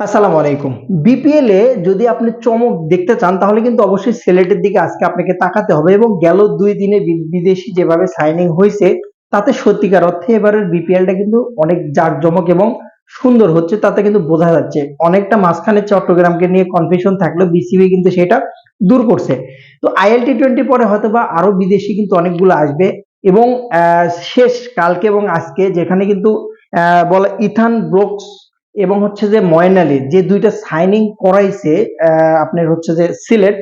আসসালামু আলাইকুম। বিপিএল এ যদি আপনি চমক দেখতে চান, তাহলে কিন্তু অবশ্যই সিলেটের দিকে আজকে আপনাকে তাকাতে হবে এবং গেল দুই দিনে বিদেশি যেভাবে সাইনিং হয়েছে, তাতে সত্যিকার অর্থে এবারের বিপিএলটা কিন্তু অনেক জাঁকজমক এবং সুন্দর হচ্ছে, তাতে কিন্তু বোঝা যাচ্ছে। অনেকটা মাঝখানে চট্টগ্রামকে নিয়ে কনফিউশন থাকলেও বিসিবি কিন্তু সেটা দূর করছে। তো আইএল টি টোয়েন্টি পরে হয়তো বা আরও বিদেশি কিন্তু অনেকগুলো আসবে এবং শেষ কালকে এবং আজকে যেখানে কিন্তু বলে ইথান ব্রোকস এবং হচ্ছে যে ময়ন আলী যে দুইটা সাইনিং করাইছে আপনার হচ্ছে যে সিলেট,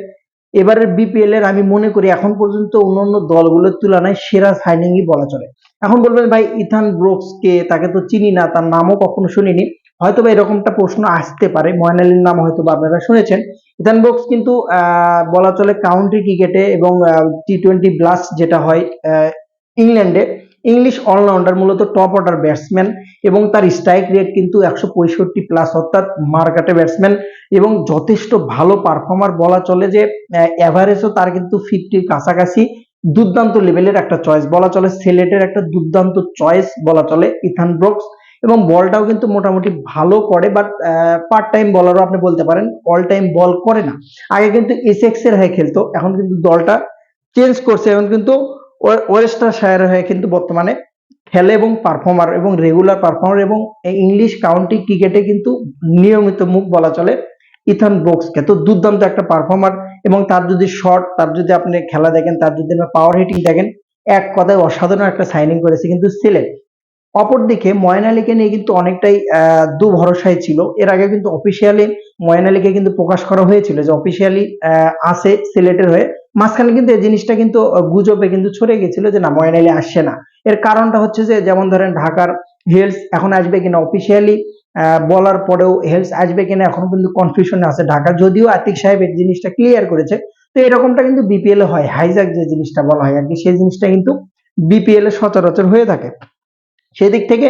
এবারের বিপিএল এর আমি মনে করি এখন পর্যন্ত অন্যান্য দলগুলোর তুলনায় সেরা সাইনিংই বলা চলে। এখন বলবেন ভাই, ইথান ব্রোকস কে তাকে তো চিনি না, তার নামও কখনো শুনিনি। হয়তো বা এরকমটা প্রশ্ন আসতে পারে ময়ন আলীর নাম হয়তো বা আপনারা শুনেছেন। ইথান ব্রোকস কিন্তু বলা চলে কাউন্টি ক্রিকেটে এবং টি টোয়েন্টি ব্লাস্ট যেটা হয় ইংল্যান্ডে ইংলিশ অলরাউন্ডার মূলত টপ অর্ডার ব্যাটসম্যান এবং তার স্ট্রাইক রেট কিন্তু একশো পঁয়ষট্টি প্লাস অর্থাৎ মার্কাটে ব্যাটসম্যান এবং যথেষ্ট ভালো পারফর্মার বলা চলে যে এভারেজও তার কিন্তু ফিফটির কাছাকাছি দুর্দান্ত লেভেলের একটা চয়েস বলা চলে সেলেটের একটা দুর্দান্ত চয়েস বলা চলে ইথান ব্রোকস এবং বলটাও কিন্তু মোটামুটি ভালো করে বাট পার্ট টাইম বলারও আপনি বলতে পারেন অল টাইম বল করে না। আগে কিন্তু এসএক্স এর হয়ে খেলতো, এখন কিন্তু দলটা চেঞ্জ করছে, এখন কিন্তু ওয়েস্টার শায়ারের হয়ে কিন্তু বর্তমানে খেলে এবং পারফর্মার এবং রেগুলার পারফর্মার এবং ইংলিশ কাউন্টি ক্রিকেটে কিন্তু নিয়মিত মুখ বলা চলে ইথান ব্রোক্সকে তো দুর্দান্ত একটা পারফর্মার এবং তার যদি শর্ট তার যদি আপনি খেলা দেখেন, তার যদি পাওয়ার হিটিং দেখেন, এক কথায় অসাধারণ একটা সাইনিং করেছে কিন্তু সিলেট। অপরদিকে ময়ন আলীকে নিয়ে কিন্তু অনেকটাই দুভরসায় ছিল। এর আগে কিন্তু অফিসিয়ালি ময়ন আলীকে কিন্তু প্রকাশ করা হয়েছিল যে অফিসিয়ালি আছে সিলেটের হয়ে। মাঝখানে কিন্তু এই জিনিসটা কিন্তু গুজবে কিন্তু ছড়ে গেছিল যে না ময়ন আলী আসছে না। এর কারণটা হচ্ছে যে, যেমন ধরেন ঢাকার হেলস এখন আসবে কিনা অফিসিয়ালি বলার পরেও হেলস আসবে কিনা এখন কিন্তু কনফিউশনে আছে ঢাকা। যদিও আতিক সাহেব এই জিনিসটা ক্লিয়ার করেছে, তো এরকমটা কিন্তু বিপিএল এ হয়। হাইজাক যে জিনিসটা বলা হয় আর কি, সেই জিনিসটা কিন্তু বিপিএল এ সচরাচর হয়ে থাকে। সেদিক থেকে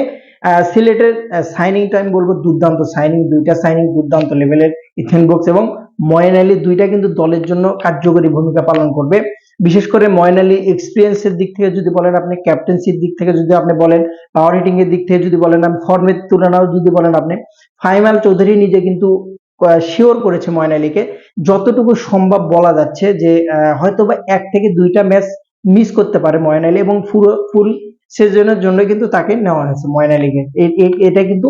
সিলেটের সাইনিংটা আমি বলব দুর্দান্ত। সাইনিং দুইটা সাইনিং দুর্দান্ত লেভেলের ইথেন বক্স এবং ময়ন আলী দুইটা কিন্তু দলের জন্য কার্যকরী ভূমিকা পালন করবে। বিশেষ করে ময়ন আলী এক্সপিরিয়েন্সের দিক থেকে যদি বলেন, আপনি ক্যাপ্টেন্সির দিক থেকে যদি আপনি বলেন পাওয়ার হিটিং এর দিক থেকে যদি বলেন ফর্মের তুলনাও যদি বলেন আপনি, ফাইমাল চৌধুরী নিজে কিন্তু শিওর করেছে ময়ন আলীকে। যতটুকু সম্ভব বলা যাচ্ছে যে হয়তোবা এক থেকে দুইটা ম্যাচ মিস করতে পারে ময়ন আলী এবং পুরো ফুল সিজনের জন্য কিন্তু তাকে নেওয়া হয়েছে ময়ন আলীকে এ- এ- এটা কিন্তু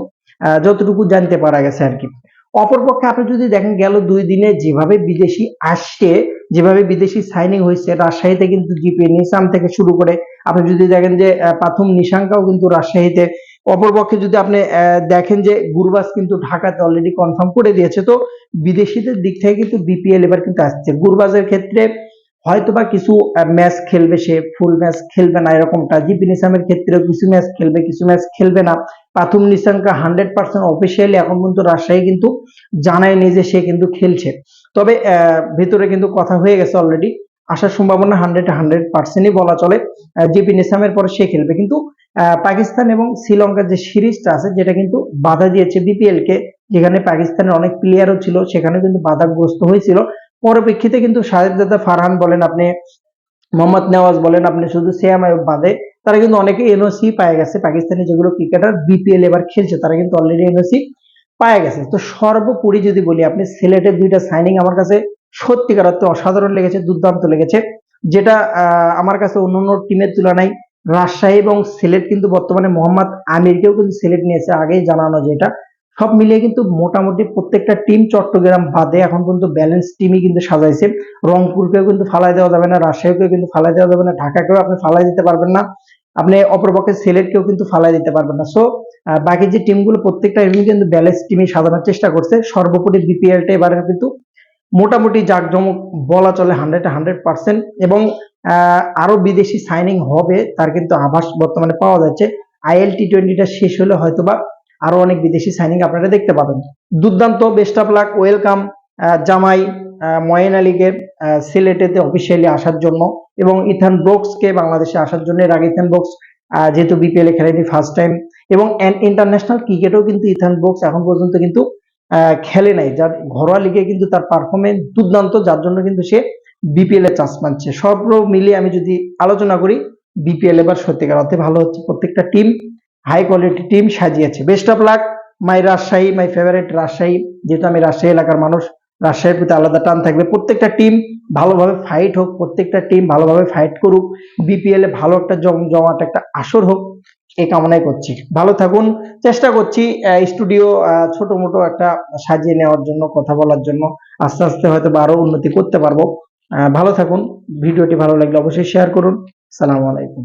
যতটুকু জানতে পারা গেছে আর কি। অপরপক্ষে আপনি যদি দেখেন গেল দুই দিনে যেভাবে বিদেশি আসছে, যেভাবে বিদেশি সাইনিং হয়েছে, রাজশাহীতে কিন্তু জিপি নিসাম থেকে শুরু করে, আপনি যদি দেখেন যে প্রথম নিশাঙ্কাও কিন্তু রাজশাহীতে। অপরপক্ষে যদি আপনি দেখেন যে গুরবাজ কিন্তু ঢাকাতে অলরেডি কনফার্ম করে দিয়েছে। তো বিদেশিদের দিক থেকে কিন্তু বিপিএল এবার কিন্তু আসছে। গুরবাজের ক্ষেত্রে হয়তোবা কিছু ম্যাচ খেলবে সে ফুল ম্যাচ খেলবে না এরকমটা। জিপি নিসামের ক্ষেত্রেও কিছু ম্যাচ খেলবে, কিছু ম্যাচ খেলবে না। Pathum Nissanka hundred percent officially এখন পর্যন্ত রাজশাহী কিন্তু জানায়নি যে সে কিন্তু খেলছে। তবে ভেতরে কিন্তু কথা হয়ে গেছে অলরেডি আসার সম্ভাবনা হান্ড্রেড হান্ড্রেড পার্সেন্টই বলা চলে। জিপি নিসামের পরে সে খেলবে। কিন্তু পাকিস্তান এবং শ্রীলঙ্কার যে সিরিজটা আছে, যেটা কিন্তু বাধা দিয়েছে বিপিএল কে, যেখানে পাকিস্তানের অনেক প্লেয়ারও ছিল সেখানে কিন্তু বাধাগ্রস্ত হয়েছিল। পরপ্রেক্ষিতে কিন্তু সাহেবজাদা ফারহান বলেন, আপনি মোহাম্মদ নেওয়াজ বলেন, আপনি শুধু সিয়াম বাদে, তারা কিন্তু অনেকে এনওসি পায় গেছে। পাকিস্তানি যেগুলো ক্রিকেটার বিপিএল এবার খেলছে, তারা কিন্তু অলরেডি এনওসি পায় গেছে। তো সর্বোপরি যদি বলি, আপনি সিলেটের দুইটা সাইনিং আমার কাছে সত্যিকার অর্থে অসাধারণ লেগেছে, দুর্দান্ত লেগেছে, যেটা আমার কাছে অন্য অন্য টিমের তুলনায় রাজশাহী এবং সিলেট কিন্তু বর্তমানে মোহাম্মদ আমিরকেও কিন্তু সিলেট নিয়েছে আগেই জানানো যেটা সব মিলিয়ে কিন্তু মোটামুটি প্রত্যেকটা টিম চট্টগ্রাম বাদে এখন পর্যন্ত ব্যালেন্স টিমই কিন্তু সাজাইছে। রংপুরকেও কিন্তু ফালাই দেওয়া যাবে না, রাজশাহীকেও কিন্তু ফালাই দেওয়া যাবে না, ঢাকাকেও আপনি ফালাই দিতে পারবেন না। আপনি অপরপক্ষে সিলেটকেও কিন্তু ফালাই দিতে পারবেন না। সো বাকি যে টিমগুলো প্রত্যেকটা টিম কিন্তু ব্যালেন্স টিমই সাজানোর চেষ্টা করছে। সর্বোপরি বিপিএলটা এবারে কিন্তু মোটামুটি জাঁকজমক বলা চলে হান্ড্রেড হান্ড্রেড পার্সেন্ট এবং আরও বিদেশি সাইনিং হবে, তার কিন্তু আভাস বর্তমানে পাওয়া যাচ্ছে। আইএল টি টোয়েন্টিটা শেষ হলে হয়তোবা আরও অনেক বিদেশি সাইনিং আপনারা দেখতে পাবেন। দুর্দান্ত বেস্ট অফ লাক ওয়েলকাম জামাই ময়েন আলীকে সিলেটেতে অফিসিয়ালি আসার জন্য এবং ইথান ব্রোক্সকে বাংলাদেশে আসার জন্য। এর আগে ইথান ব্রোক্স যেহেতু বিপিএল এ খেলেনি ফার্স্ট টাইম এবং ইন্টারন্যাশনাল ক্রিকেটেও কিন্তু ইথান ব্রোক্স এখন পর্যন্ত কিন্তু খেলে নাই। যার ঘরোয়া লিগে কিন্তু তার পারফরমেন্স দুর্দান্ত, যার জন্য কিন্তু সে বিপিএল এ চান্স পাচ্ছে। সব মিলিয়ে আমি যদি আলোচনা করি বিপিএল এবার সত্যিকার অর্থে ভালো হচ্ছে প্রত্যেকটা টিম হাই কোয়ালিটি টিম সাজিয়েছে। Best of luck my Rajshahi my favourite Rajshahi যেহেতু আমি রাজশাহী এলাকার মানুষ রাজশাহীর প্রতি আলাদা টান থাকবে। প্রত্যেকটা টিম ভালোভাবে ফাইট হোক, প্রত্যেকটা টিম ভালোভাবে ফাইট করুক বিপিএল এ ভালো একটা জম, জমাট, একটা আসর হোক, এই কামনাই করছি। ভালো থাকুন। চেষ্টা করছি স্টুডিও ছোট মোটো একটা সাজিয়ে নেওয়ার জন্য, কথা বলার জন্য। আস্তে আস্তে হয়তো আরও উন্নতি করতে পারব। ভালো থাকুন। ভিডিওটি ভালো লাগলে অবশ্যই শেয়ার করুন। সালামু আলাইকুম।